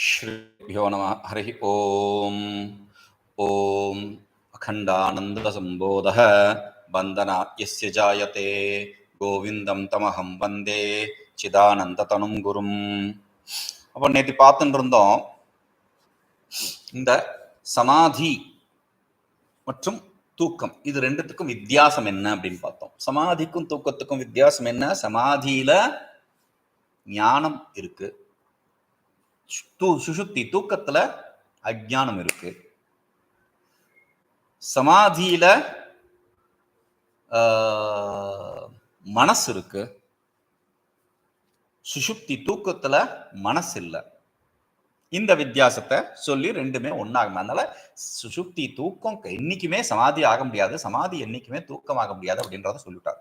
श्रीभ्यो नमः हरिः ॐ ॐ अखण्डानन्दसम्बोधः वन्दना यस्य जायते கோவிந்தம் தமஹம் வந்தே சிதானந்ததனும் குரும் அப்போ நேற்று பார்த்துட்டு இருந்தோம் இந்த சமாதி மற்றும் தூக்கம் இது ரெண்டுத்துக்கும் வித்தியாசம் என்ன அப்படின்னு பார்த்தோம் சமாதிக்கும் தூக்கத்துக்கும் வித்தியாசம் என்ன சமாதியில ஞானம் இருக்கு தூ சுஷுப்தி தூக்கத்துல அஜ்ஞானம் இருக்கு. சமாதியில ஆஹ், மனசு இருக்கு. சுஷுப்தி தூக்கத்துல மனசு இல்லை. இந்த வித்தியாசத்தை சொல்லி ரெண்டுமே ஒன்னாகும். அதனால சுஷுப்தி தூக்கம் என்னைக்குமே சமாதி ஆக முடியாது. சமாதி என்னைக்குமே தூக்கம் ஆக முடியாது அப்படின்றத சொல்லிட்டார்.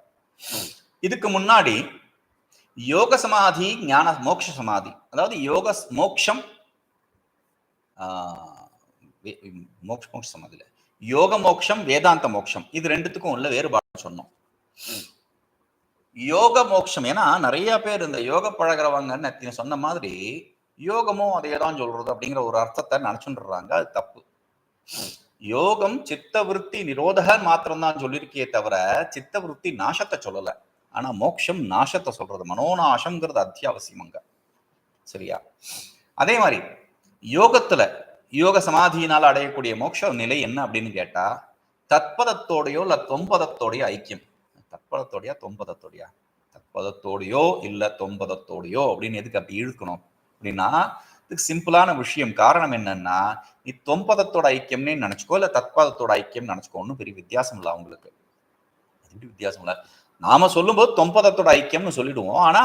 இதுக்கு முன்னாடி யோக சமாதி ஞான மோட்ச சமாதி அதாவது யோக மோக்ஷம் ஆஹ், மோக்ஷ மோட்ச யோக மோக்ஷம் வேதாந்த மோக்ஷம். இது ரெண்டுத்துக்கும் உள்ள வேறுபாடு சொன்னோம். யோக மோக்ஷம் ஏன்னா நிறைய பேர் இந்த யோக பழகிறவங்க சொன்ன மாதிரி யோகமும் அதே தான் சொல்றது அப்படிங்கிற ஒரு அர்த்தத்தை நினைச்சுடுறாங்க அது தப்பு. யோகம் சித்த விருத்தி நிரோதகன் மாத்திரம்தான் சொல்லியிருக்கே தவிர சித்த விருத்தி நாசத்தை சொல்லலை. ஆனா மோட்சம் நாசத்தை சொல்றது மனோநாசம்ங்கிறது அத்தியாவசியம் அங்க சரியா? அதே மாதிரி யோகத்துல யோக சமாதியினால் அடையக்கூடிய மோட்ச நிலை என்ன அப்படின்னு கேட்டா தத்பதத்தோடையோ இல்ல தொம்பதத்தோடைய ஐக்கியம். தற்பதத்தோடையா தொம்பதத்தோடையா? தற்பதத்தோடையோ இல்ல தொம்பதத்தோடையோ அப்படின்னு எதுக்கு அப்படி இழுக்கணும்? அப்படின்னா இதுக்கு சிம்பிளான விஷயம் காரணம் என்னன்னா நீ தொம்பதத்தோட ஐக்கியம்னே நினைச்சுக்கோ இல்ல தத்பதத்தோட ஐக்கியம் நினைச்சுக்கோ ஒன்றும் பெரிய வித்தியாசம் இல்லை அவங்களுக்கு. அது எப்படி வித்தியாசம் இல்லை? நாம சொல்லும்போது தொம்பதத்தோட ஐக்கியம்னு சொல்லிடுவோம். ஆனா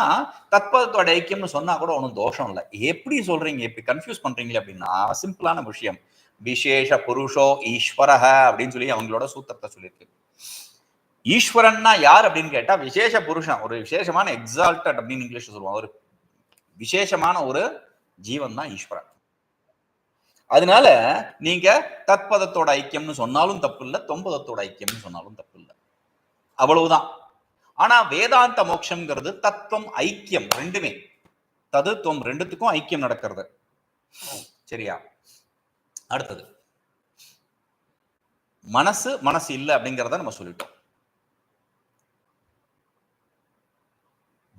தத்பதத்தோட ஐக்கியம்னு சொன்னா கூட ஒன்றும் தோஷம் இல்லை. எப்படி சொல்றீங்க? இப்படி கன்ஃபியூஸ் பண்றீங்களே அப்படின்னா சிம்பிளான விஷயம். விசேஷ புருஷோ ஈஸ்வரஹ அப்படின்னு சொல்லி அவங்களோட சூத்திரத்தை சொல்லியிருக்கு. ஈஸ்வரன்னா யார் அப்படின்னு கேட்டா விசேஷ புருஷன் ஒரு விசேஷமான எக்ஸால்டட் அப்படின்னு இங்கிலீஷ் சொல்லுவான் ஒரு விசேஷமான ஒரு ஜீவன் தான் ஈஸ்வரன். அதனால நீங்க தத்பதத்தோட ஐக்கியம்னு சொன்னாலும் தப்பு இல்லை தொம்பதத்தோட ஐக்கியம்னு சொன்னாலும் தப்பு இல்லை. அவ்வளவுதான். ஆனா வேதாந்த மோட்சம்ங்கிறது தத்துவம் ஐக்கியம் ரெண்டுமே. ததுத்துவம் ரெண்டுத்துக்கும் ஐக்கியம் நடக்கிறது. சரியா? அடுத்தது. மனசு மனசு இல்லை அப்படிங்கிறத நம்ம சொல்லிட்டோம்.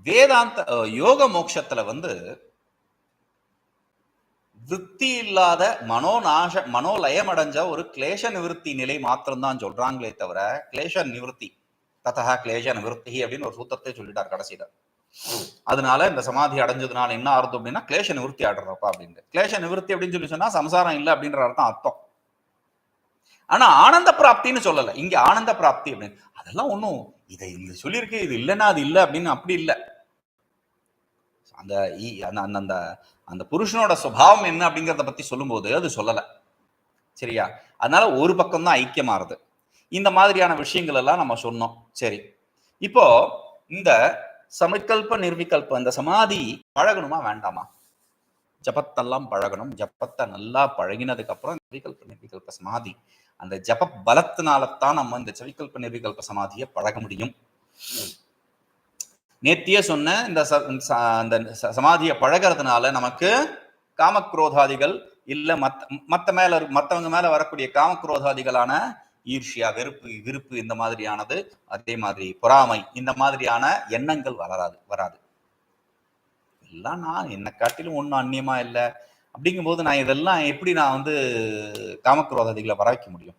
வேதாந்த யோக மோட்சத்துல வந்து விற்பி இல்லாத மனோநாச மனோலயம் அடைஞ்ச ஒரு கிளேஷ நிவர்த்தி நிலை மாத்திரம்தான் சொல்றாங்களே தவிர கிளேஷ நிவர்த்தி ததா கிளேஷ நிவர்த்தி அப்படின்னு ஒரு சூத்திரத்தை சொல்லிட்டார் கடைசியில. அதனால இந்த சமாதி அடைஞ்சதுனால என்ன அர்த்தம் அப்படின்னா கிளேஷ நிவர்த்தி ஆடுறப்பா அப்படின்னு கிளேஷ நிவர்த்தி அப்படின்னு சொல்லி சொன்னா சம்சாரம் இல்லை அப்படின்ற அர்த்தம் அர்த்தம். ஆனா ஆனந்த பிராப்தின்னு சொல்லல. இங்க ஆனந்த பிராப்தி அப்படின்னு. அதெல்லாம் ஒண்ணும் இதை இது சொல்லியிருக்கு இது இல்லைன்னா அது இல்லை அப்படின்னு அப்படி இல்லை. அந்த அந்த- அந்த அந்த புருஷனோட சுபாவம் என்ன அப்படிங்கிறத பத்தி சொல்லும்போது அது சொல்லல. சரியா? அதனால ஒரு பக்கம் தான் ஐக்கியமாறுது. இந்த மாதிரியான விஷயங்கள் எல்லாம் நம்ம சொன்னோம். சரி. இப்போ இந்த சமிகல்ப நிர்விகல்ப இந்த சமாதி பழகணுமா வேண்டாமா? ஜபத்தெல்லாம் பழகணும். ஜபத்தை நல்லா பழகினதுக்கு அப்புறம் நிர்விகல்ப நிர்விகல்ப சமாதி அந்த ஜப பலத்தினாலத்தான் நம்ம இந்த சவிகல்ப நிர்விகல்ப சமாதியை பழக முடியும். நேத்தியே சொன்ன இந்த ச- அந்த ச- சமாதியை பழகிறதுனால நமக்கு காமக்ரோதாதிகள் இல்ல மத்த மத்த மேல மத்தவங்க மேல வரக்கூடிய காமக்ரோதாதிகளான ஈர்ஷியா வெறுப்பு விருப்பு இந்த மாதிரியானது அதே மாதிரி. பொறாமை இந்த மாதிரியான எண்ணங்கள் வளராது வராது. எல்லாம் நான் என்னை காட்டிலும் ஒன்றும் அந்நியமா இல்லை. அப்படிங்கும்போது நான் இதெல்லாம் எப்படி நான் வந்து காமக்ரோதாதிகளை வர வைக்க முடியும்?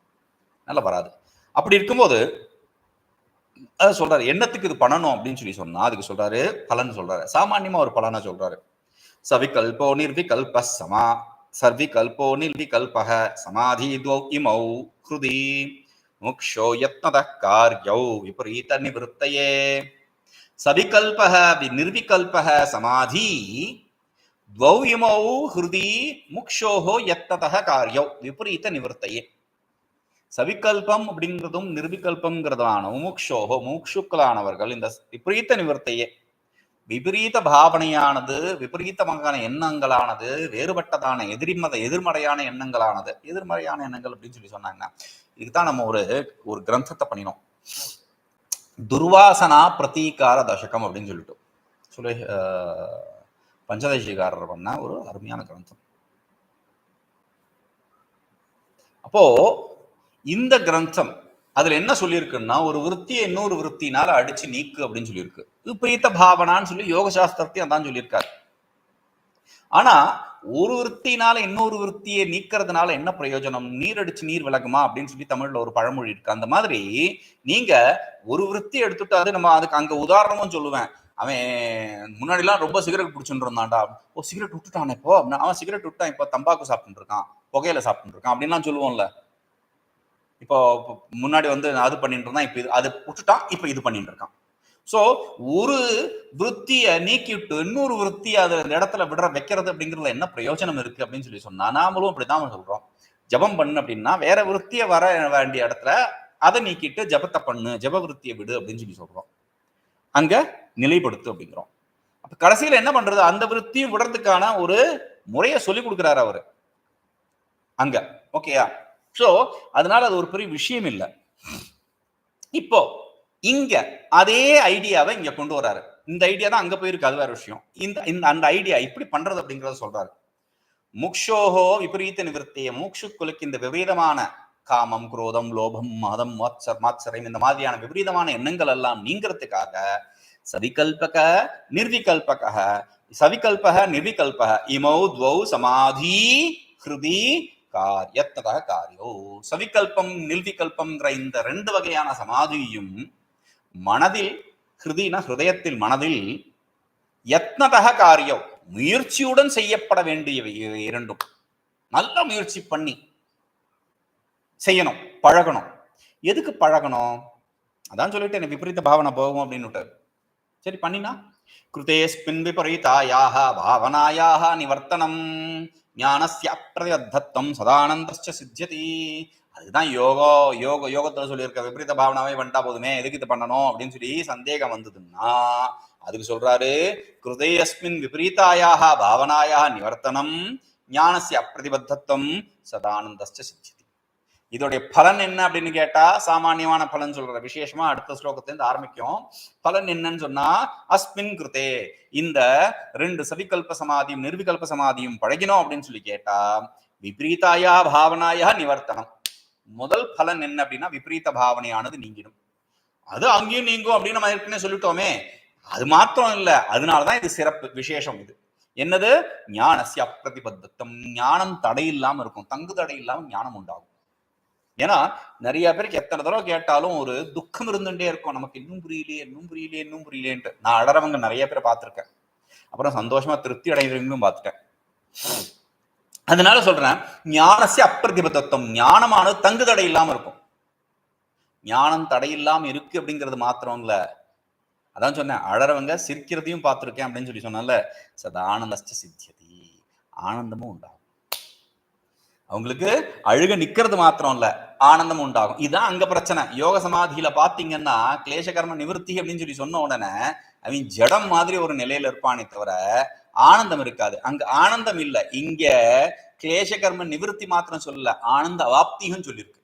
நல்லா வராது. அப்படி இருக்கும்போது அதை சொல்றாரு என்னத்துக்கு இது பண்ணணும்? அப்படின்னு சொல்லி சொன்னா அதுக்கு சொல்றாரு பலன் சொல்றாரு. சாமான்யமா ஒரு பலனை சொல்றாரு. சவிகல்போ நிர்விகல்ப சமா சர்விகல்போ நிர்விகல்பக சமாதி இமௌ. ஹிருதி முக்ஷோ யத்னத காரியௌ விபரீத நிவத்தையே சவிகல்பக நிர்விகல்பக சமாதி द्वौ इमौ हृदि முக்ஷோஹோ எத்ததக காரியம் விபரீத நிவர்த்தையே சவிகல்பம் அப்படிங்கிறதும் நிர்விகல்பம்ங்கிறதான முமுக்ஷோஹோ மூக்ஷுக்களானவர்கள் இந்த விபரீத நிவர்த்தையே விபரீத பாவனையானது விபரீதமான எண்ணங்களானது வேறுபட்டதான எதிர்மத எதிர்மறையான எண்ணங்களானது எதிர்மறையான எண்ணங்கள் அப்படின்னு சொல்லி சொன்னாங்க. இதுதான் நம்ம ஒரு ஒரு கிரந்தத்தை பண்ணினோம். துர்வாசனா பிரதீகார தசகம் அப்படின்னு சொல்லிட்டு. சொல்லி பஞ்சதசிகாரர் பண்ண ஒரு அருமையான கிரந்தம். அப்போ இந்த கிரந்தம் அதுல என்ன சொல்லியிருக்குன்னா ஒரு விருத்தியை இன்னொரு விருத்தினால அடிச்சு நீக்கு அப்படின்னு சொல்லியிருக்கு. விபரீத பாவனான்னு சொல்லி யோக சாஸ்திரத்தையும் அதான் சொல்லியிருக்காரு. ஆனா ஒரு விருத்தினால இன்னொரு விருத்தியை நீக்கிறதுனால என்ன பிரயோஜனம்? நீர் அடிச்சு நீர் விலகுமா அப்படின்னு சொல்லி தமிழ்ல ஒரு பழமொழி இருக்கு. அந்த மாதிரி நீங்க ஒரு விருத்தி எடுத்துட்டு அது நம்ம அதுக்கு அங்க உதாரணமும் சொல்லுவேன். அவன் முன்னாடிலாம் ரொம்ப சிகரெட் பிடிச்சுட்டு இருந்தான்டா ஓ சிகரெட் விட்டுட்டான் இப்போ? அப்படின்னா, அவன் சிகரெட் விட்டான் இப்போ தம்பாக்கு சாப்பிட்டு இருக்கான் புகையில சாப்பிட்டு இருக்கான் அப்படின்லாம் சொல்லுவோம்ல. இப்போ முன்னாடி வந்து அது பண்ணிட்டு இருந்தான் இப்போ இது அது விட்டுட்டான் இப்போ இது பண்ணிட்டு இருக்கான் ஸோ ஒரு விருத்தியை நீக்கிவிட்டு இன்னொரு விருத்தியை அது அந்த இடத்துல விடுற வைக்கிறது அப்படிங்கிறதுல என்ன பிரயோஜனம் இருக்கு அப்படின்னு சொல்லி சொன்னா நாமளும் அப்படிதான் சொல்றோம். ஜபம் பண்ணு அப்படின்னா வேற விருத்தியை வர வேண்டிய இடத்துல அதை நீக்கிட்டு ஜபத்தை பண்ணு ஜப விருத்தியை விடு அப்படின்னு சொல்லி சொல்றோம். அங்க நிலைப்படுத்து அப்படிங்கிறோம். அப்ப கடைசியில என்ன பண்றது? அந்த விருத்தியும் விடுறதுக்கான ஒரு முறையை சொல்லி கொடுக்குறாரு அவரு. அங்க ஓகேயா ஸோ அதனால அது ஒரு பெரிய விஷயம் இல்லை. இப்போ இங்க அதே ஐடியாவை இங்க கொண்டு வராரு. இந்த ஐடியா தான் அங்க போயிருக்கு அது வேற விஷயம். இந்த இந்த அந்த ஐடியா இப்படி பண்றது அப்படிங்கறத சொல்றாரு. முக்ஷோஹோ விபரீத நிவர்த்திய மூக்ஷுக்குலுக்கு இந்த விபரீதமான காமம் குரோதம் லோபம் மதம் மாச்சர் மாச்சரம் இந்த மாதிரியான விபரீதமான எண்ணங்கள் எல்லாம் நீங்கிறதுக்காக சவிகல்பக நிர்விகல்பக சவிகல்பக நிர்விகல்பக இமௌ துவௌ சமாதி ஹிருதி காரியத்தக காரியோ சவிகல்பம் நில்விகல்பம்ங்கிற இந்த ரெண்டு வகையான சமாதியும் மனதில் ஹிருதினா ஹிருதயத்தில் மனதில் யத்னதக காரியம் முயற்சியுடன் செய்யப்பட வேண்டியவை இரண்டும். நல்ல முயற்சி பண்ணி செய்யணும் பழகணும். எதுக்கு பழகணும்? அதான் சொல்லிட்டு எனக்கு விபரீத பாவனை போகும் அப்படின்னு சரி பண்ணினா? கிருதேஸ்மின் விபரீதாயாக பாவனாயாக நிவர்த்தனம். ஞானசிய அப்பிரயத்தத்துவம் சதானந்தஸ்ச சித்தியதி. அதுதான் யோகோ யோக யோகத்துல சொல்லியிருக்க விபரீத பாவனாவே பண்ணிட்டா போதுமே எதுக்கு இது பண்ணணும் அப்படின்னு சொல்லி சந்தேகம் வந்ததுன்னா அதுக்கு சொல்றாரு கிருதயஸ்மின் விபரீதாயாக பாவனாயாக நிவர்த்தனம் ஞானசிய அப்பிரதிபத்தம் சதானந்தஸ்ச சித்தியதி. இதோடைய பலன் என்ன அப்படின்னு கேட்டா சாமானியமான பலன் சொல்ற விசேஷமா அடுத்த ஸ்லோகத்திலிருந்து ஆரம்பிக்கும். பலன் என்னன்னு சொன்னா அஸ்மின் கிருத்தே. இந்த ரெண்டு சவிகல்ப சமாதியும் நிர்விகல்ப சமாதியும் பழகினோம் அப்படின்னு சொல்லி கேட்டா விபரீதாயா பாவனாயா நிவர்த்தனம். முதல் பலன் என்ன அப்படின்னா விபரீத பாவனையானது நீங்கிடும். அது அங்கேயும் நீங்கும் அப்படின்னு நம்ம ஏற்கனவே சொல்லிட்டோமே. அது மாத்திரம் இல்ல. அதனாலதான் இது சிறப்பு விசேஷம் இது. என்னது? ஞானசிய அப்பிரதிபத்தம். ஞானம் தடை இல்லாம இருக்கும். தங்கு தடை இல்லாம ஞானம் உண்டாகும். ஏன்னா நிறைய பேருக்கு எத்தனை தடவை கேட்டாலும் ஒரு துக்கம் இருந்துட்டே இருக்கும். நமக்கு இன்னும் புரியலையே இன்னும் புரியலையே இன்னும் புரியலேன்ட்டு நான் அடறவங்க நிறைய பேரை பார்த்திருக்கேன். அப்புறம் சந்தோஷமா திருப்தி அடைகிறவங்களும் பார்த்துட்டேன். அதனால சொல்றேன் ஞானசி அப்பிரதிபத்தத்துவம் ஞானமானது தங்கு தடை இல்லாம இருக்கும். ஞானம் தடை இல்லாம இருக்கு அப்படிங்கிறது மாத்திரம் இல்ல அதான் சொன்னேன் அழறவங்க சிரிக்கிறதையும் பார்த்திருக்கேன் அப்படின்னு சொல்லி சொன்னால சதானந்த சித்தியதி. ஆனந்தமும் உண்டாகும். அவங்களுக்கு அழுக நிக்கிறது மாத்திரம் இல்ல ஆனந்தம் உண்டாகும். இதுதான் அங்க பிரச்சனை. யோக சமாதியில பாத்தீங்கன்னா கிளேசகர்ம நிவர்த்தி அப்படின்னு சொல்லி சொன்ன உடனே அவன் ஜடம் மாதிரி ஒரு நிலையில இருப்பானே தவிர ஆனந்தம் இருக்காது. அங்க ஆனந்தம் இல்ல. இங்க கிளேசகர்ம நிவர்த்தி மாத்திரம் சொல்லல ஆனந்த அவாப்தியும் சொல்லியிருக்கு.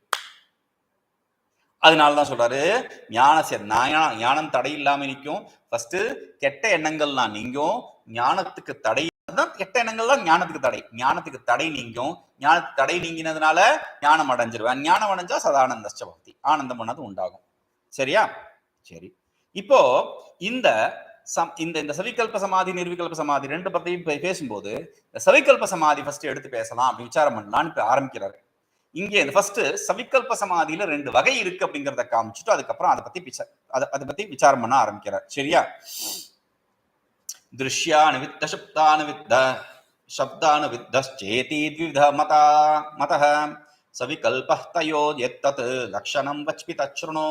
அதனாலதான் சொல்றாரு ஞான ஞானம் ஞானம் தடை இல்லாம நிற்கும். ஃபர்ஸ்ட் கெட்ட எண்ணங்கள்லாம் நீங்கும். ஞானத்துக்கு தடை தான் கெட்ட எண்ணங்கள் தான் ஞானத்துக்கு தடை. ஞானத்துக்கு தடை நீங்கும். ஞானத்துக்கு தடை நீங்கினதுனால ஞானம் அடைஞ்சிருவேன் ஞானம் அடைஞ்சா சதானந்த பக்தி. ஆனந்தம் பண்ணது உண்டாகும். சரியா? சரி. இப்போ இந்த சம் இந்த இந்த சவிகல்ப சமாதி நிர்விகல்ப சமாதி ரெண்டு பத்தியும் பேசும்போது இந்த சவிகல்ப சமாதி ஃபர்ஸ்ட் எடுத்து பேசலாம் அப்படி விசாரம் பண்ணலாம்னு இப்ப ஆரம்பிக்கிறாரு. இங்கே இந்த ஃபர்ஸ்ட் சவிகல்ப சமாதியில ரெண்டு வகை இருக்கு அப்படிங்கிறத காமிச்சுட்டு அதுக்கப்புறம் அதை பத்தி அதை அதை பத்தி விசாரம் பண்ண ஆரம்பிக்கிறார். சரியா? दृश्यानुविद्ध शब्दानुविद्ध शब्दानुविद्धश्चेति द्विविध मता मतः सविकल्पः तयो यत्तत् லக்ஷணம் வச்மி தச்ருணோ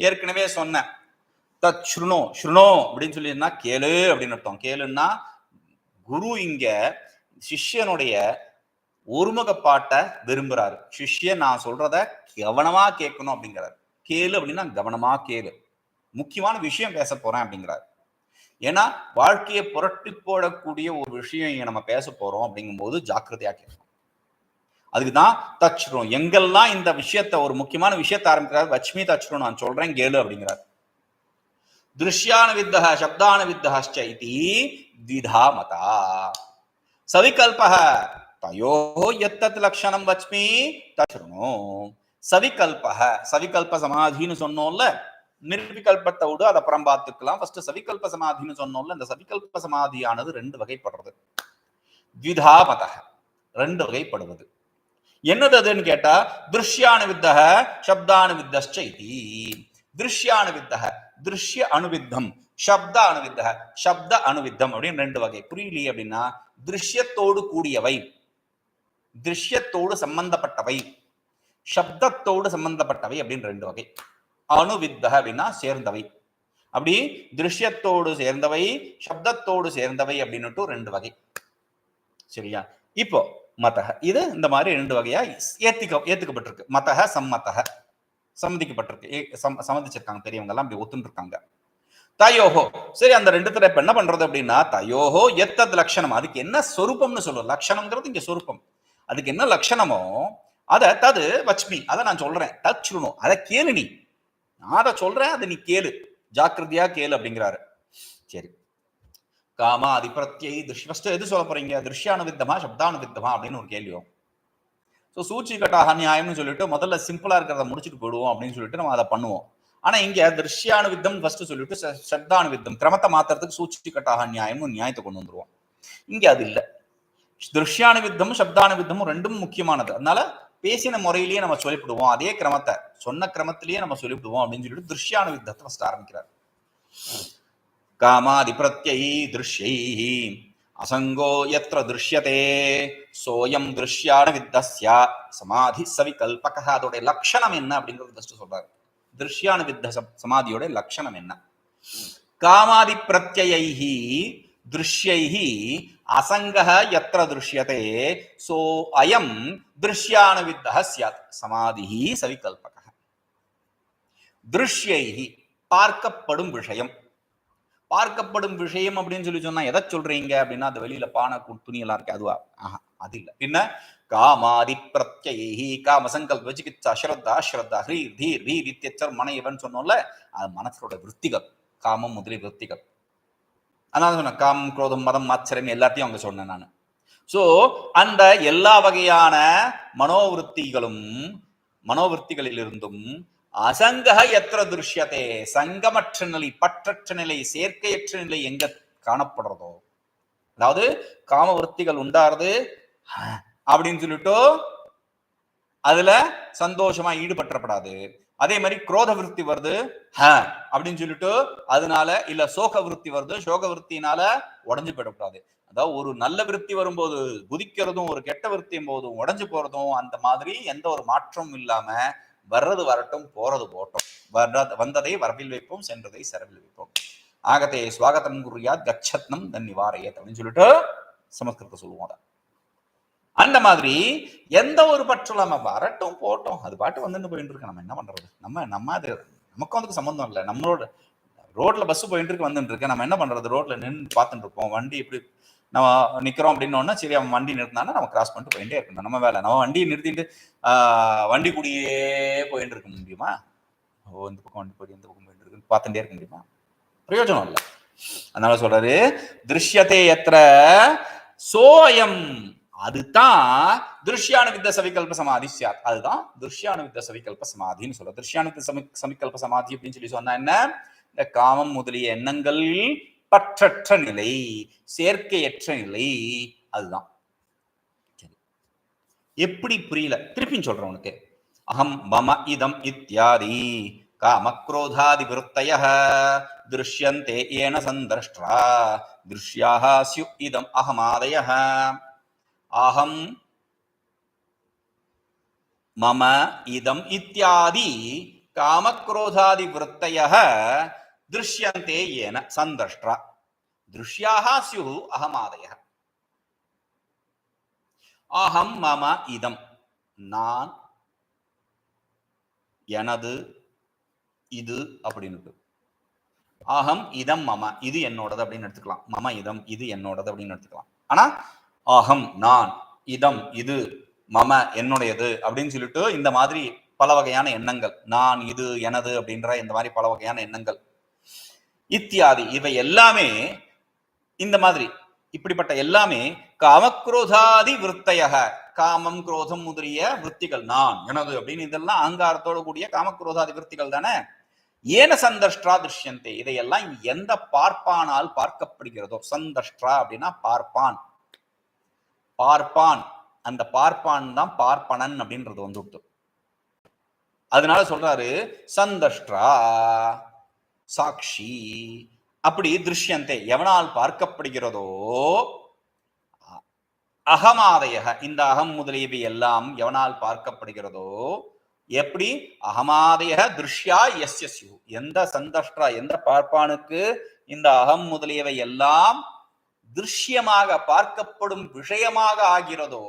ஏற்கனவே சொன்னேன் தத் ஸ்ருணோ ஸ்ருணோ அப்படின்னு சொல்லியிருந்தா கேளு அப்படின்னு அர்த்தம் கேளுன்னா குரு இங்க சிஷ்யனுடைய ஒருமுகப்பாட்டை விரும்புறாரு சிஷ்யன் நான் சொல்றத கவனமா கேட்கணும் அப்படிங்கிறாரு கேளு அப்படின்னா கவனமா கேளு முக்கியமான விஷயம் பேச போறேன் அப்படிங்கிறாரு ஏன்னா வாழ்க்கையை புரட்டி போடக்கூடிய ஒரு விஷயம் இங்க நம்ம பேச போறோம் அப்படிங்கும்போது ஜாக்கிரதையா கேட்கணும். அதுக்கு தான் தச்சுரும் எங்கெல்லாம் இந்த விஷயத்த ஒரு முக்கியமான விஷயத்தை ஆரம்பிக்கிறார்? லட்சுமி தச்சுரும் நான் சொல்றேன் கேளு அப்படிங்கிறார். திருஷ்யான வித்தக சப்தான வித்தகச்ச இதி த்விதா மதா. சவிகல்பக தயோ எத்தத் லட்சணம் வச்மி தச்சுணோ சவிகல்பக சவிகல்ப சமாதின்னு சொன்னோம்ல நிர்விகல்பத்தோடு அதை அப்புறம் பார்த்துக்கலாம். ஃபர்ஸ்ட் சவிகல்ப சமாதின்னு சொன்னோம்ல இந்த சவிகல்ப சமாதியானது ரெண்டு வகைப்படுறது. த்விதாமத ரெண்டு வகைப்படுவது. என்னது அதுன்னு கேட்டா திருஷ்யானுவித்தக சப்தானுவித்தச்ச இதி திருஷ்யானுவித்தக திருஷ்ய அணுவித்தம் சப்த அணுவித்தக சப்த அணுவித்தம் அப்படின்னு ரெண்டு வகை. புரியலையே அப்படின்னா திருஷ்யத்தோடு கூடியவை. திருஷ்யத்தோடு சம்பந்தப்பட்டவை. சப்தத்தோடு சம்பந்தப்பட்டவை அப்படின்னு ரெண்டு வகை. அணுவித்தக அப்படின்னா சேர்ந்தவை. அப்படி திருஷ்யத்தோடு சேர்ந்தவை சப்தத்தோடு சேர்ந்தவை அப்படின்னுட்டு ரெண்டு வகை. சரியா? இப்போ மதக இது இந்த மாதிரி ரெண்டு வகையா ஏத்திக்க ஏத்துக்கப்பட்டிருக்கு. மதக சம்மதக சம்மதிக்கப்பட்டிருக்கு. ஏ- சம்- சம்மதிச்சிருக்காங்க. பெரியவங்க எல்லாம் அப்படி ஒத்துன்னு இருக்காங்க தயோஹோ. சரி அந்த ரெண்டுத்துல இப்ப என்ன பண்றது அப்படின்னா தயோஹோ எத்தத் லட்சணம் அதுக்கு என்ன சொரூபம்னு சொல்லுவோம் லட்சணம்ங்கிறது இங்க சொரூபம். அதுக்கு என்ன லட்சணமோ அதை தது வச்மி. அதை நான் சொல்றேன். தச்சுணும் அதை கேளு நீ. நான் அதை சொல்றேன் அதை நீ கேளு. ஜாக்கிரதையா கேளு அப்படிங்கிறாரு. சரி. காமா அதிபரத்தியை திருஷ்ய எது சொல்ல போறீங்க? திருஷ்யானுவித்தமா சப்தானுவித்தமா அப்படின்னு ஒரு கேள்வியும் ஸோ சூச்சி கட்டாக நியாயம்னு சொல்லிட்டு முதல்ல சிம்பிளா இருக்கிறத முடிச்சுட்டு போயிடுவோம் அப்படின்னு சொல்லிட்டு நம்ம அதை பண்ணுவோம். ஆனா இங்க திருஷ்யானுவித்தம் ஃபர்ஸ்ட் சொல்லிட்டு ச- சப்தானுவித்தம் கிரமத்தை மாத்துறதுக்கு சூச்சி கட்டாக நியாயம்னு நியாயத்தை கொண்டு வந்துருவோம். இங்க அது இல்லை. திருஷ்யானுவித்தமும் சப்தானுவித்தமும் ரெண்டும் முக்கியமானது. அதனால பேசின முறையிலேயே நம்ம சொல்லிவிடுவோம். அதே கிரமத்தை சொன்ன கிரமத்திலேயே நம்ம சொல்லிவிடுவோம் அப்படின்னு சொல்லிட்டு திருஷ்யானுவித்தத்தை ஃபர்ஸ்ட் ஆரம்பிக்கிறார். காமாதிபிரத்யை திருஷ்யை அசங்கோ யத்ர திருஷ்யதே சோயம் திருஷ்யான வித்தஸ்யா சமாதி சவிகல்பக அதோடைய லட்சணம் என்ன அப்படிங்கிறது ஃபர்ஸ்ட் சொல்றாரு. திருஷ்யான வித்த சமாதியோட லட்சணம் என்ன? காமாதி பிரத்யைஹி திருஷ்யைஹி அசங்கக எத்திர திருஷ்யதே சோ அயம் திருஷ்யான சியாத் சமாதி சமாதிஹி சவிகல்பக திருஷ்யைஹி பார்க்கப்படும் விஷயம் பார்க்கப்படும் விஷயம் அப்படின்னு சொல்லி சொன்னா எதை சொல்றீங்க அப்படின்னா அது வெளியில பானை துணி எல்லாம் இருக்கு அதுவா? ஆஹா அது இல்ல. பின்ன காமாதி பிரத்யைஹி காம சங்கல்ப சிகிச்சா ஸ்ரத்தா ஸ்ரத்தா ஹ்ரீ தீர் வீர் இத்தியச்சர் மன இவன் சொன்னோம்ல அது மனசோட விற்த்திகள் காமம் முதலிய விற்த்திகள் அதனால சொன்னேன் காம் குரோதம் மதம் ஆச்சரியம் எல்லாத்தையும் அவங்க சொன்னேன் நான். ஸோ அந்த எல்லா வகையான மனோவிருத்திகளும் மனோவிருத்திகளிலிருந்தும் அசங்கக எத்திர திருஷ்யத்தே சங்கமற்ற நிலை பற்றற்ற நிலை சேர்க்கையற்ற நிலை எங்க காணப்படுறதோ? அதாவது காம விருத்திகள் உண்டாருது அப்படின்னு சொல்லிட்டு அதுல சந்தோஷமா ஈடுபற்றப்படாது. அதே மாதிரி குரோத விருத்தி வருது ஹ அப்படின்னு சொல்லிட்டு அதனால இல்ல சோக விருத்தி வருது சோக விருத்தினால உடஞ்சு போயிடக்கூடாது. அதாவது ஒரு நல்ல விருத்தி வரும்போது குதிக்கிறதும் ஒரு கெட்ட விருத்தியும் போதும் உடஞ்சு போறதும் அந்த மாதிரி எந்த ஒரு மாற்றமும் இல்லாம வர்றது வரட்டும் போறது போட்டோம் வர்றது வந்ததை வரவில் வைப்போம் சென்றதை செரவில் வைப்போம். ஆகத்தே சுவாகத்தம் குருயாத் கச்சத்னம் தன் நிவாரையத் அப்படின்னு சொல்லிட்டு சமஸ்கிருதம் சொல்லுவோம் அதை. அந்த மாதிரி எந்த ஒரு பற்றும் நம்ம வரட்டும் போட்டோம் அது பாட்டு வந்துட்டு போயிட்டு இருக்கு நம்ம என்ன பண்றது? நம்ம நம்ம அது நமக்கும் அதுக்கு சம்மந்தம் இல்லை. நம்மளோட ரோட்ல பஸ் போயிட்டு இருக்கு வந்துட்டு இருக்கு நம்ம என்ன பண்றது? ரோட்ல நின்று பார்த்துட்டு இருப்போம் வண்டி இப்படி நம்ம நிக்கிறோம் அப்படின்னோடனே சரி அவன் வண்டி நிறுத்தினானா நம்ம கிராஸ் பண்ணிட்டு போயிட்டே இருக்கணும். நம்ம வேலை. நம்ம வண்டியை நிறுத்திட்டு வண்டி கூடியே போயிட்டு இருக்க முடியுமா? ஓ இந்த பக்கம் வண்டி போய் இந்த பக்கம் போயிட்டு இருக்கு பார்த்துட்டே இருக்க முடியுமா? பிரயோஜனம் இல்லை. அதனால சொல்றாரு திருஷ்யத்தை எத்திர சோயம் அதுதான் திருஷ்யானுவித்த சவிகல்ப சமாதி. சாத் அதுதான் திருஷ்யானுவித்த சவிகல்ப சமாதின்னு சொல்ல திருஷ்யானுவித்த சமி சவிகல்ப சமாதி அப்படின்னு சொல்லி சொன்னா என்ன? இந்த காமம் முதலிய எண்ணங்கள் பற்றற்ற நிலை சேர்க்கையற்ற நிலை அதுதான். எப்படி புரியல? திருப்பியும் சொல்றேன் உனக்கு. அகம் மம இதம் இத்தியாதி காமக்ரோதாதி விருத்தய திருஷ்யந்தே ஏன சந்திரஷ்டா. திருஷ்யாக ஸ்யு இதம் அகமாதய அகம் மம இதம் இத்தியாதி காமக்ரோதாதி விருத்தய திருஷ்யந்தே ஏன சந்திரஷ்டா திருஷ்யாக ஸ்யு அகமாதய அகம் மம இதம். நான் எனது இது அப்படின்னு அகம் இதம் மம இது என்னோடது அப்படின்னு எடுத்துக்கலாம். மம இதம் இது என்னோடது அப்படின்னு எடுத்துக்கலாம். ஆனா அகம் நான் இதம் இது மம என்னுடையது அப்படின்னு சொல்லிட்டு இந்த மாதிரி பல வகையான எண்ணங்கள். நான் இது எனது அப்படின்ற இந்த மாதிரி பல வகையான எண்ணங்கள். இத்தியாதி இவை எல்லாமே இந்த மாதிரி இப்படிப்பட்ட எல்லாமே காமக்ரோதாதி விற்த்தையக காமம் குரோதம் முதலிய விற்த்திகள் நான் எனது அப்படின்னு இதெல்லாம் அங்காரத்தோடு கூடிய காமக்ரோதாதி விற்த்திகள் தானே? ஏன சந்தஷ்டா திருஷ்யந்தே? இதையெல்லாம் எந்த பார்ப்பானால் பார்க்கப்படுகிறதோ சந்தஷ்டா அப்படின்னா பார்ப்பான். பார்ப்பான். அந்த பார்ப்பான் தான் பார்ப்பனன் அப்படின்றது வந்து விட்டு அதனால சொல்றாரு சந்தஷ்டா சாட்சி அப்படி திருஷ்யந்தே எவனால் பார்க்கப்படுகிறதோ அகமாதய இந்த அகம் முதலியவை எல்லாம் எவனால் பார்க்கப்படுகிறதோ எப்படி? அகமாதய திருஷ்யா எஸ் எஸ் யூ எந்த சந்தஷ்டா எந்த பார்ப்பானுக்கு இந்த அகம் முதலியவை எல்லாம் திருஷ்யமாக பார்க்கப்படும் விஷயமாக ஆகிறதோ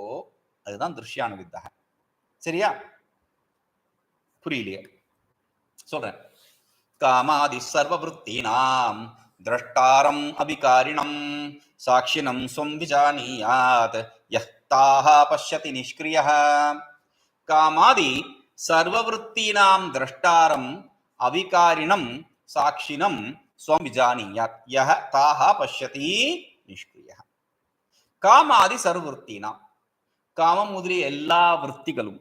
அதுதான் திருஷ்யானுவித்தக சரியா? புரியலையே? சொல்றேன். காமாதி சர்வவருத்தீனாம் திரஷ்டாரம் அபிகாரிணம் சாட்சினம் ஸ்வம் விஜானீயாத் யஹ்தாக பஷ்யதி நிஷ்கிரிய காமாதி சர்வவருத்தீனாம் திரஷ்டாரம் அவிகாரிணம் சாட்சினம் ஸ்வம் விஜானீயாத் யஹ தாஹ பஷ்யதி காமாதி சர்வருத்தினா. காமம் முதலிய எல்லா விற்த்திகளும்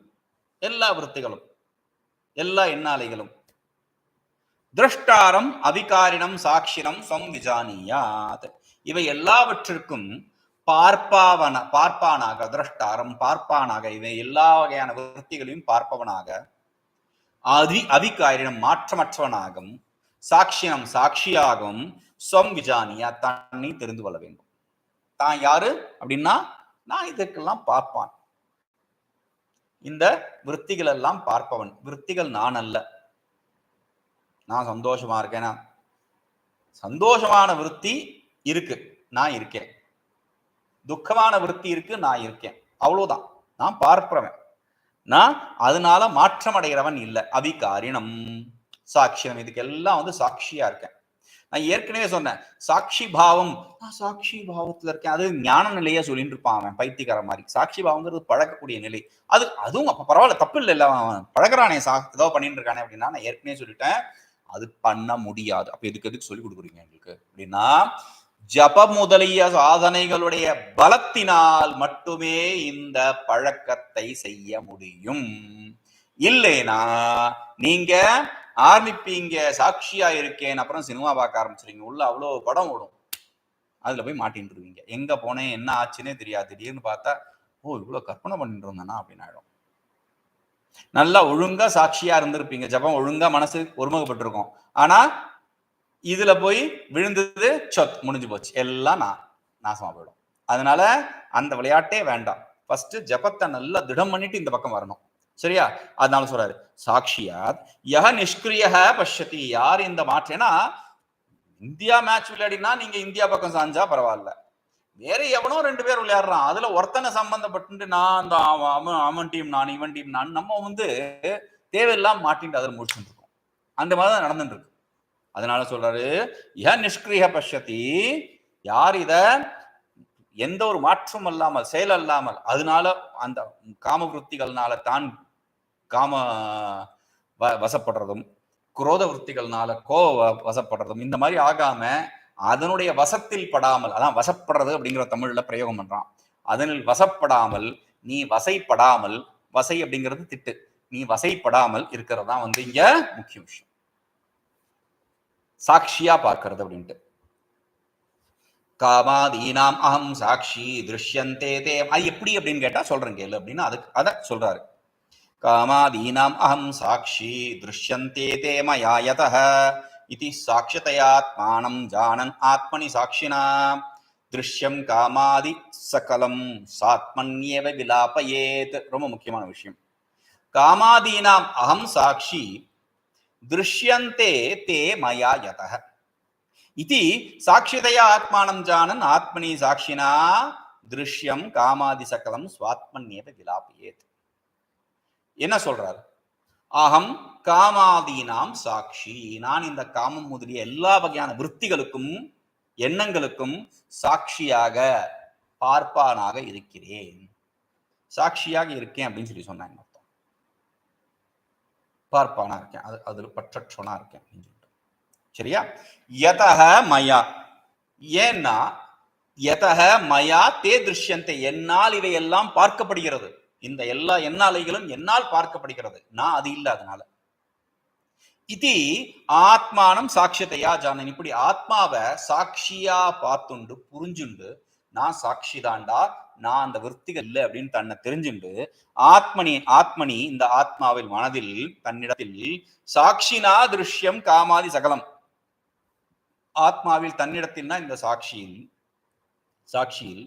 எல்லா விற்த்திகளும் எல்லா எண்ணாலைகளும். திரஷ்டாரம் அவிகாரினம் சாட்சினம் ஸ்வம் விஜானியாத். இவை எல்லாவற்றிற்கும் பார்ப்பாவன பார்ப்பானாக திரஷ்டாரம் பார்ப்பானாக இவை எல்லா வகையான விருத்திகளையும் பார்ப்பவனாக. அதி அவிகாரினம் மாற்றமற்றவனாகவும் சாட்சியம் சாட்சியாகவும் சொம் விஜானியா தன்னை தெரிந்து கொள்ள வேண்டும். தான் யாரு? அப்படின்னா நான் இதற்கெல்லாம் பார்ப்பான். இந்த விற்த்திகள் எல்லாம் பார்ப்பவன். விற்த்திகள் நான் அல்ல. நான் சந்தோஷமா இருக்கேனா? சந்தோஷமான விருத்தி இருக்கு. நான் இருக்கேன். துக்கமான விருத்தி இருக்கு. நான் இருக்கேன். அவ்வளவுதான். நான் பார்ப்பவன். நான் அதனால மாற்றம் அடைகிறவன் இல்லை. அவிகாரினம். சாட்சியம். இதுக்கு எல்லாம் வந்து சாட்சியா இருக்கேன். நான் ஏற்கனவே சொன்னேன் சாட்சி பாவம். நான் சாட்சி பாவத்துல இருக்கேன். அது ஞான நிலையா சொல்லிட்டு இருப்பான் அவன் பைத்தியக்கார மாதிரி. சாட்சி பாவங்கிறது பழக்கக்கூடிய நிலை. அது அதுவும் அப்ப பரவாயில்ல தப்பு இல்லை இல்ல அவன் பழகிறானே சா ஏதோ பண்ணிட்டு இருக்கானே அப்படின்னா நான் ஏற்கனவே சொல்லிட்டேன். அது பண்ண முடியாது. அப்ப எதுக்கு எதுக்கு சொல்லி கொடுக்குறீங்க எங்களுக்கு? அப்படின்னா ஜப முதலிய சாதனைகளுடைய பலத்தினால் மட்டுமே இந்த பழக்கத்தை செய்ய முடியும். இல்லைனா நீங்க ஆரம்பிப்பீங்க சாட்சியா இருக்கேன் அப்புறம் சினிமா பார்க்க ஆரம்பிச்சிருங்க உள்ள அவ்வளோ படம் ஓடும். அதுல போய் மாட்டின்ட்டுருவீங்க எங்க போனேன் என்ன ஆச்சுன்னே தெரியாது. திடீர்னு பார்த்தா ஓ இவ்வளவு கற்பனை பண்ணிட்டு இருந்தேனா? அப்படின்னு ஆயிடும். நல்லா ஒழுங்கா சாட்சியா இருந்திருப்பீங்க. ஜபம் ஒழுங்கா மனசு ஒருமுகப்பட்டிருக்கும். ஆனா இதுல போய் விழுந்தது சொத் முடிஞ்சு போச்சு. எல்லாம் நான் நாசமா போயிடும். அதனால அந்த விளையாட்டே வேண்டாம். ஃபர்ஸ்ட் ஜபத்தை நல்லா திடம் பண்ணிட்டு இந்த பக்கம் வரணும். சரியா? அதனால சொல்றாரு சாட்சியாத் யஹ நிஷ்கிரியக பஷ்யதி. யார் இந்த மாற்றேனா இந்தியா மேட்ச் விளையாடினா நீங்க இந்தியா பக்கம் சாஞ்சா பரவாயில்ல. வேற எவனோ ரெண்டு பேர் விளையாடுறான். அதுல ஒருத்தனை சம்பந்தப்பட்டு நான் அந்த அவன் அவன் டீம் நான் இவன் டீம் நான் நம்ம வந்து தேவையில்லாம் மாட்டிட்டு அதில் முடிச்சுட்டு இருக்கோம் அந்த மாதிரி தான் நடந்துட்டு இருக்கு அதனால சொல்றாரு ய நிஷ்கிரிய பஷ்யதி. யார் இத? எந்த ஒரு மாற்றம் அல்லாமல் செயல் அல்லாமல் அதனால அந்த காம விருத்திகள்னால தான் காம வ- வசப்படுறதும் குரோத விற்த்திகள்னால கோ வசப்படுறதும் இந்த மாதிரி ஆகாம அதனுடைய வசத்தில் படாமல் அதான் வசப்படுறது அப்படிங்கிற தமிழ்ல பிரயோகம் பண்றான். அதனில் வசப்படாமல் நீ வசைப்படாமல் வசை அப்படிங்கிறது திட்டு. நீ வசைப்படாமல் இருக்கிறது தான் வந்து இங்க முக்கிய விஷயம். சாட்சியா பார்க்கறது அப்படின்ட்டு. காமாதீனாம் அகம் சாட்சி திருஷ்யந்தே தே அது எப்படி அப்படின்னு கேட்டா சொல்றேன் கேளு அப்படின்னு அதுக்கு அதை சொல்றாரு. காமாதீனாம் அகம் சாட்சி திருஷ்யந்தே தே மயாயத இது சாட்சியதையாத்மானம் ஜானன் ஆத்மனி சாட்சினா திருஷ்யம் காமாதி சகலம் சாத்மன்யேவ விலாபயேத் ரொம்ப முக்கியமான விஷயம். காமாதீனாம் அகம் சாட்சி திருஷ்யந்தே தே மயா யதக இது சாட்சிதையா ஆத்மானம் ஜானன் ஆத்மனி சாட்சினா திருஷ்யம் காமாதி சகலம் சுவாத்மன்யேவ விலாபியேத் என்ன சொல்றாரு? அகம் காமாதீனாம் சாட்சி நான் இந்த காமம் முதலிய எல்லா வகையான விற்த்திகளுக்கும் எண்ணங்களுக்கும் சாட்சியாக பார்ப்பானாக இருக்கிறேன். சாட்சியாக இருக்கேன் அப்படின்னு சொல்லி சொன்னாங்க அர்த்தம். பார்ப்பானா இருக்கேன். அது அதில் பற்றற்றோனா இருக்கேன் அப்படின்னு சொல்லிட்டு. சரியா? எதக மயா. ஏன்னா யதக மயா தே திருஷ்யந்தை. என்னால் இவையெல்லாம் பார்க்கப்படுகிறது. இந்த எல்லா எண்ணாலைகளும் என்னால் பார்க்கப்படுகிறது. நான் அது இல்லை அதனால. இது ஆத்மானம் சாட்சியத்தையா ஜானன்? இப்படி ஆத்மாவை சாட்சியா பார்த்துண்டு புரிஞ்சுண்டு நான் சாட்சி தாண்டா நான் அந்த விற்த்திகள் இல்லை அப்படின்னு தன்னை தெரிஞ்சுண்டு ஆத்மனி ஆத்மனி இந்த ஆத்மாவில் மனதில் தன்னிடத்தில் சாட்சினா திருஷ்யம் காமாதி சகலம். ஆத்மாவில் தன்னிடத்தில்னா இந்த சாட்சியில் சாட்சியில்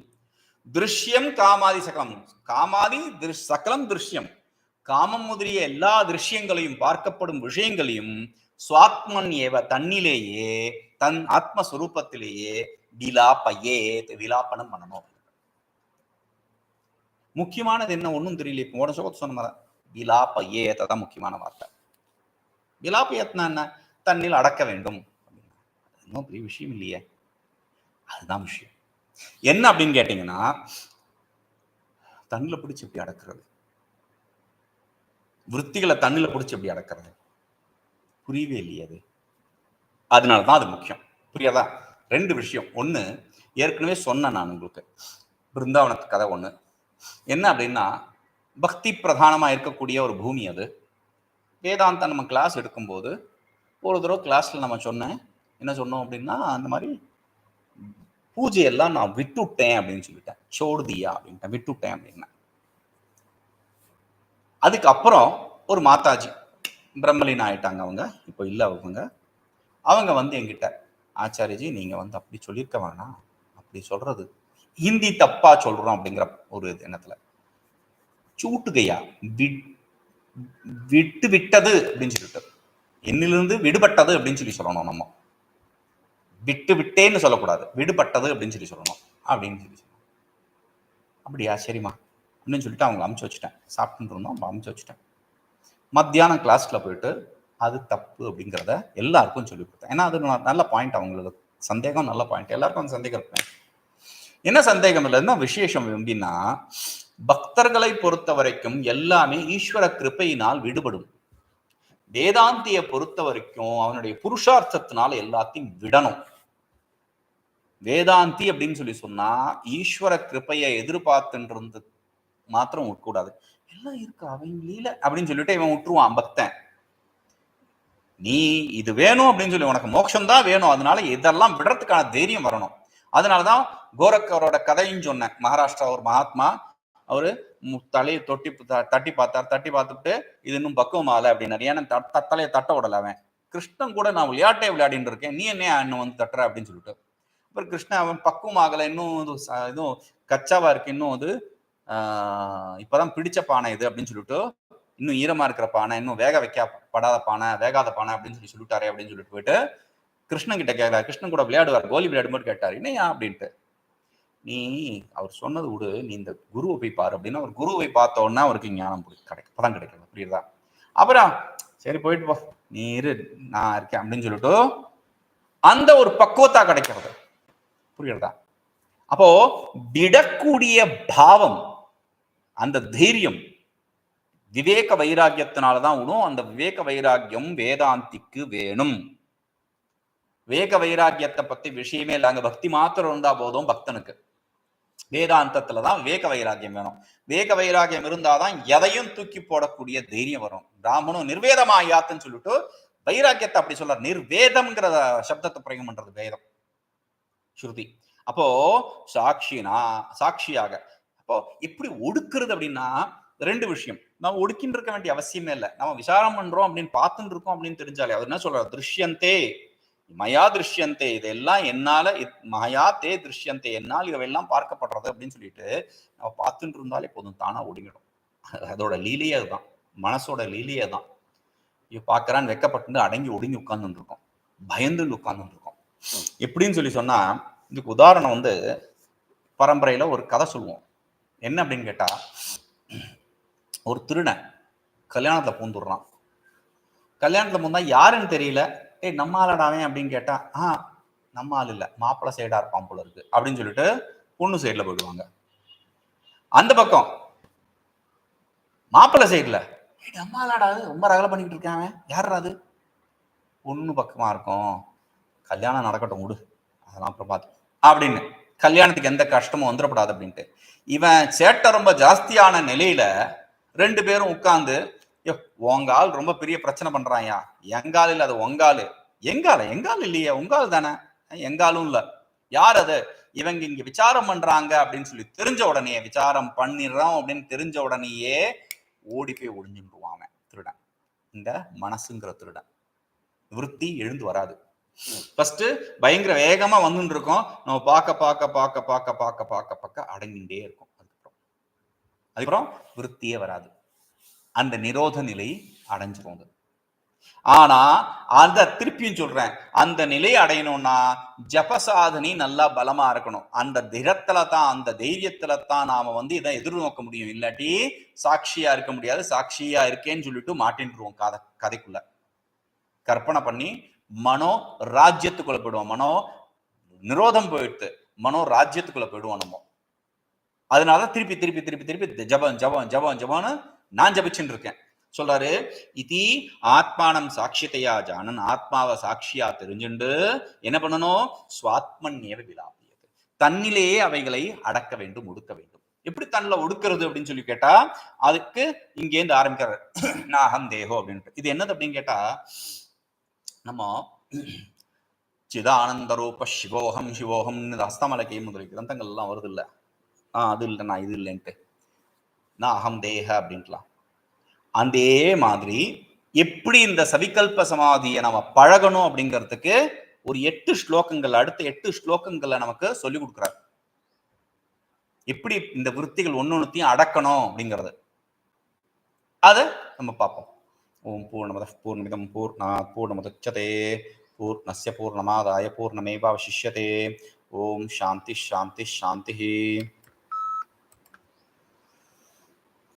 திருஷ்யம் காமாதி சகலம். காமாதி சகலம் திருஷ்யம். காமம் முதலிய எல்லா திருஷ்யங்களையும் பார்க்கப்படும் விஷயங்களையும் சுவாத்மன் ஏவ தன்னிலேயே தன் ஆத்மஸ்வரூபத்திலேயே விலாப்பையே விலாப்பனம் பண்ணணும். முக்கியமானது என்ன ஒண்ணும் தெரியல இப்போ உடனே சோகத்து சொன்ன மாதிரி. விலாப்பையே தான் முக்கியமான வார்த்தை. விலாப்பயத்னா என்ன? தன்னில் அடக்க வேண்டும். அப்படின்னா, இன்னும் பெரிய விஷயம் இல்லையே. அதுதான் விஷயம். என்ன அப்படின்னு கேட்டீங்கன்னா தண்ணில் பிடிச்சி எப்படி அடக்கிறது? விற்த்திகளை தண்ணில் பிடிச்சி எப்படி அடக்கிறது? புரியவே இல்லையே அது. அதனால தான் அது முக்கியம். புரியாதா? ரெண்டு விஷயம். ஒன்று ஏற்கனவே சொன்னேன் நான் உங்களுக்கு. பிருந்தாவனத்து கதை ஒன்று என்ன அப்படின்னா பக்தி பிரதானமாக இருக்கக்கூடிய ஒரு பூமி அது. வேதாந்தா நம்ம கிளாஸ் எடுக்கும்போது ஒரு தடவை கிளாஸில் நம்ம சொன்னேன். என்ன சொன்னோம் அப்படின்னா அந்த மாதிரி பூஜையெல்லாம் நான் விட்டுட்டேன் அப்படின்னு சொல்லிட்டேன். சோடுதியா அப்படின்ட்டேன். விட்டுட்டேன் அப்படின்னா. அதுக்கப்புறம் ஒரு மாதாஜி பிரம்மலின் ஆயிட்டாங்க அவங்க. இப்போ இல்லை அவங்க. அவங்க வந்து என்கிட்ட ஆச்சாரியஜி நீங்க வந்து அப்படி சொல்லியிருக்க வேணாம். அப்படி சொல்றது ஹிந்தி தப்பா சொல்றோம் அப்படிங்கிற ஒரு எண்ணத்துல. சூட்டுகையா விட்- விட்டு விட்டது அப்படின்னு சொல்லிட்டு. என்னிலிருந்து விடுபட்டது அப்படின்னு சொல்லி சொல்லணும் நம்ம. விட்டு விட்டேன்னு சொல்லக்கூடாது. விடுபட்டது அப்படின்னு சொல்லி சொல்லணும். அப்படின்னு சொல்லி சொல்லணும். அப்படியா? சரிம்மா. அப்படின்னு சொல்லிட்டு அவங்கள அமுச்சு வச்சுட்டேன். சாப்பிட்டுட்டு இருந்தோம். அவங்க அமுச்சு வச்சுட்டேன். மத்தியானம் கிளாஸ்ல போயிட்டு அது தப்பு அப்படிங்கிறத எல்லாருக்கும் சொல்லி கொடுத்தேன். ஏன்னா அது நல்ல பாயிண்ட் அவங்களுக்கு சந்தேகம் நல்ல பாயிண்ட் எல்லாருக்கும் அந்த சந்தேகம் இருப்பேன் என்ன சந்தேகம் இல்லைன்னா விசேஷம் எப்படின்னா பக்தர்களை பொறுத்த வரைக்கும் எல்லாமே ஈஸ்வர கிருப்பையினால் விடுபடும். வேதாந்தியை பொறுத்த வரைக்கும் அவனுடைய புருஷார்த்தத்தினால எல்லாத்தையும் விடணும். வேதாந்தி அப்படின்னு சொல்லி சொன்னா ஈஸ்வர கிருப்பையை எதிர்பார்த்துன்றது மாத்திரம் விடக்கூடாது எல்லாம் இருக்கு அவன் லீல அப்படின்னு சொல்லிட்டு இவன் விட்டுருவான் பக்தன். நீ இது வேணும் அப்படின்னு சொல்லி உனக்கு மோட்சம் தான் வேணும். அதனால இதெல்லாம் விடுறதுக்கான தைரியம் வரணும். அதனாலதான் கோரக்கரோட கதையும் சொன்னேன். மகாராஷ்டிரா ஒரு மகாத்மா அவரு தலையை தொட்டி த- தட்டி பார்த்தார். தட்டி பார்த்துட்டு இது இன்னும் பக்குவம் ஆகல அப்படின்னாரு ஏன்னா த- தலையை தட்ட விடல அவன். கிருஷ்ணன் கூட நான் விளையாட்டே விளையாடிட்டு இருக்கேன். நீ என்ன இன்னும் வந்து தட்டுற அப்படின்னு சொல்லிட்டு. அப்புறம் கிருஷ்ணா அவன் பக்குவம் ஆகலை. இன்னும் இதுவும் கச்சாவா இருக்கு. இன்னும் அது ஆஹ் இப்பதான் பிடிச்ச பானை இது அப்படின்னு சொல்லிட்டு இன்னும் ஈரமா இருக்கிற பானை இன்னும் வேக வைக்கப்படாத பானை வேகாத பானை அப்படின்னு சொல்லி சொல்லிட்டாரே அப்படின்னு சொல்லிட்டு போயிட்டு கிருஷ்ணன் கிட்ட கேட்கிறார். கிருஷ்ணன் கூட விளையாடுவார். கோலி விளையாடும்போது கேட்டார் என்னையா அப்படின்ட்டு. நீ அவர் சொன்னது விடு. நீ இந்த குருவை போய் பாரு. அப்படின்னு அவர் குருவை பார்த்த உடனே அவருக்கு ஞானம் கிடைக்கும் பதம் கிடைக்கிறது. புரியுதா? அப்புறம் சரி போயிட்டு போ. நீ இரு. நான் இருக்கேன். அப்படின்னு சொல்லிட்டு அந்த ஒரு பக்குவத்தா கிடைக்கிறது. புரியுறதா அப்போ விடக்கூடிய பாவம் அந்த தைரியம் விவேக வைராக்கியத்தினாலதான் உணும் அந்த விவேக வைராக்கியம் வேதாந்திக்கு வேணும். விவேக வைராக்கியத்தை பத்தி விஷயமே இல்லை அங்க பக்தி மாத்திரம் இருந்தா போதும் பக்தனுக்கு. வேதாந்தத்துல தான் விவேக வைராக்கியம் வேணும். விவேக வைராக்கியம் இருந்தாதான் எதையும் தூக்கி போடக்கூடிய தைரியம் வரும். பிராமணம் நிர்வேதமாயாத்துன்னு சொல்லிட்டு வைராக்கியத்தை அப்படி சொல்ற நிர்வேதம்ங்கிற சப்தத்தை பிரயோகம் பண்றது வேதம். ஸ்ருதி. அப்போ சாட்சினா சாட்சியாக. அப்போ எப்படி ஒடுக்குறது அப்படின்னா ரெண்டு விஷயம். நம்ம ஒடுக்கின்னு இருக்க வேண்டிய அவசியமே இல்லை. நம்ம விசாரம் பண்றோம் அப்படின்னு பார்த்துட்டு இருக்கோம் அப்படின்னு தெரிஞ்சாலே அவர் என்ன சொல்றாரு? திருஷ்யந்தே. மயா திருஷ்யந்தே. இதெல்லாம் என்னால இத்- மயா தே திருஷ்யந்தே. என்னால் இவையெல்லாம் பார்க்கப்படுறது அப்படின்னு சொல்லிட்டு நம்ம பார்த்துட்டு இருந்தாலே போதும் தானா ஒடுங்கிடும். அதோட லீலையே அதுதான். மனசோட லீலையே தான். ஐயோ பார்க்கறான்னு வெக்கப்பட்டு அடங்கி ஒடுங்கி உட்கார்ந்துருக்கோம் பயந்து பயந்துன்னு எப்படின்னு சொல்லி சொன்னால் இதுக்கு உதாரணம் வந்து பரம்பரையில் ஒரு கதை சொல்லுவோம். என்ன அப்படின்னு கேட்டால் ஒரு திருடன் கல்யாணத்தில் பூந்துடுறான் கல்யாணத்தில் பூந்தா யாருன்னு தெரியல. ஏய் நம்ம ஆளடாவே அப்படின்னு கேட்டால் ஆ நம்ம ஆள் இல்லை. மாப்பிள்ளை சைடாக இருப்பான் போல இருக்கு. அப்படின்னு சொல்லிட்டு பொண்ணு சைடில் போயிடுவாங்க. அந்த பக்கம் மாப்பிள்ளை சைடில் ஏய் நம்ம ஆளாடாது ரொம்ப ரகலை பண்ணிக்கிட்டு இருக்காங்க யார் அது? பொண்ணு பக்கமாக இருக்கும். கல்யாணம் நடக்கட்டும் விடு. அதெல்லாம் அப்புறம் பார்த்து அப்படின்னு. கல்யாணத்துக்கு எந்த கஷ்டமும் வந்துடக்கூடாது அப்படின்ட்டு. இவன் சேட்டை ரொம்ப ஜாஸ்தியான நிலையில ரெண்டு பேரும் உட்காந்து "யோ, உங்க ரொம்ப பெரிய பிரச்சனை பண்றாயா எங்கால் இல்லை அது உங்கால் எங்கால எங்கால் இல்லையே. உங்கால் தானே. எங்காலும் இல்லை. யார் அது? இவங்க இங்க விசாரம் பண்றாங்க. அப்படின்னு சொல்லி தெரிஞ்ச உடனே விசாரம் பண்ணிடுறோம். அப்படின்னு தெரிஞ்ச உடனேயே ஓடி போய் ஒளிஞ்சுருவான் திருடன். இந்த மனசுங்கிற திருடன். விருத்தி எழுந்து வராது. ஃபர்ஸ்ட் பயங்கர வேகமா வந்துட்டு இருக்கோம். நம்ம பார்க்க பார்க்க பார்க்க பார்க்க பார்க்க பார்க்க பார்க்க அடங்கிண்டே இருக்கும். அதுக்கப்புறம் அதுக்கப்புறம் விருத்தியே வராது. அந்த நிரோத நிலை அடைஞ்சிரும் அது ஆனா அந்த திருப்பியும் சொல்றேன். அந்த நிலை அடையணும்னா ஜப சாதனை நல்லா பலமா இருக்கணும். அந்த திடத்துல தான் அந்த தைரியத்துல தான் நாம வந்து இதை எதிர்நோக்க முடியும். இல்லாட்டி சாட்சியா இருக்க முடியாது. சாட்சியா இருக்கேன்னு சொல்லிட்டு மாட்டின்றுவோம் கதை கதைக்குள்ள. கற்பனை பண்ணி மனோ ராஜ்யத்துக்குள்ள போயிடுவோம் மனோ நிரோதம் போயிடுத்து மனோ ராஜ்யத்துக்குள்ள போயிடுவோம் நம்ம. அதனால திருப்பி திருப்பி திருப்பி திருப்பி ஜபம் ஜபம் ஜபம் ஜபம்னு நான் ஜபிச்சுட்டு இருக்கேன். சொல்றாரு இதி ஆத்மானம் சாட்சியத்தையா ஜானன் ஆத்மாவை சாட்சியா தெரிஞ்சுண்டு என்ன பண்ணணும்? சுவாத்மன்யவ விலாபியது. தன்னிலேயே அவைகளை அடக்க வேண்டும் ஒடுக்க வேண்டும். எப்படி தன்னில ஒடுக்கிறது அப்படின்னு சொல்லி கேட்டா அதுக்கு இங்கேருந்து ஆரம்பிக்கிறார். நாகம் தேகோ அப்படின்ட்டு. இது என்னது அப்படின்னு கேட்டா நம்ம சிதானந்த ரூப சிவோகம் சிவோகம் அஸ்தமலக்கை முதல் கிரந்தங்கள் எல்லாம் வருது இல்ல ஆஹ் அது இல்லை நான் இது இல்லைன்ட்டு. நான் அகம் தேக அப்படின்ட்டுலாம். அதே மாதிரி எப்படி இந்த சவிகல்ப சமாதியை நம்ம பழகணும் அப்படிங்கிறதுக்கு ஒரு எட்டு ஸ்லோகங்கள் அடுத்த எட்டு ஸ்லோகங்களை நமக்கு சொல்லி கொடுக்குறாரு. எப்படி இந்த விருத்திகள் ஒன்னொன்னுத்தையும் அடக்கணும் அப்படிங்கிறது. அதை நம்ம பார்ப்போம். ఓం పూర్ణమద పూర్ణమిదం పూర్ణాత్ పూర్ణముదచ్యతే పూర్ణస్య పూర్ణమాదాయ పూర్ణమేవాశిష్యతే ఓం శాంతి శాంతి శాంతి